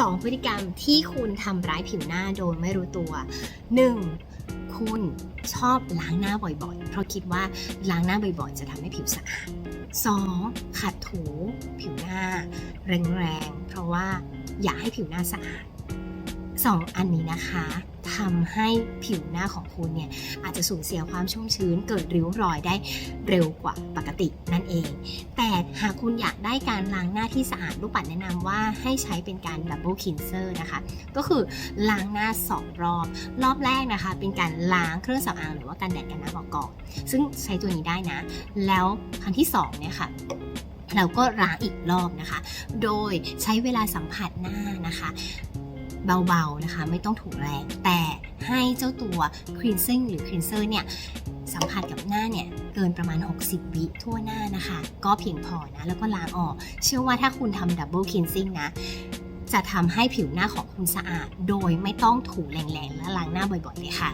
2 พฤติกรรมที่คุณทำร้ายผิวหน้าโดยไม่รู้ตัว 1. คุณชอบล้างหน้าบ่อยๆ เพราะคิดว่าล้างหน้าบ่อยๆ จะทำให้ผิวสะอาด 2. ขัดถูผิวหน้า แรงๆ เพราะว่าอยากให้ผิวหน้าสะอาดสองอันนี้นะคะ ทำให้ผิวหน้าของคุณเนี่ยอาจจะสูญเสียความชุ่มชื้น เกิดริ้วรอยได้เร็วกว่าปกตินั่นเอง แต่หากคุณอยากได้การล้างหน้าที่สะอาดลูกปัดแนะนำว่าให้ใช้เป็นการดับเบิลคินเซอร์นะคะ ก็คือล้างหน้า 2 รอบ รอบแรกนะคะ เป็นการล้างเครื่องสำอางหรือว่าการแดดกันน้ำออกก่อน ซึ่งใช้ตัวนี้ได้นะ แล้วครั้งที่สองเนี่ยค่ะเราก็ล้างอีกรอบนะคะ โดยใช้เวลาสัมผัสหน้านะคะ เบาๆนะคะ ไม่ต้องถูแรง แต่ให้เจ้าตัวครีนซิ่งหรือครีนเซอร์เนี่ยสัมผัสกับหน้าเนี่ยเกินประมาณ 60 วิทั่วหน้านะคะ ก็เพียงพอนะ แล้วก็ล้างออก เชื่อว่าถ้าคุณทำดับเบิลครีนซิ่งนะ จะทำให้ผิวหน้าของคุณสะอาด โดยไม่ต้องถูแรงๆ และล้างหน้าบ่อยๆเลยค่ะ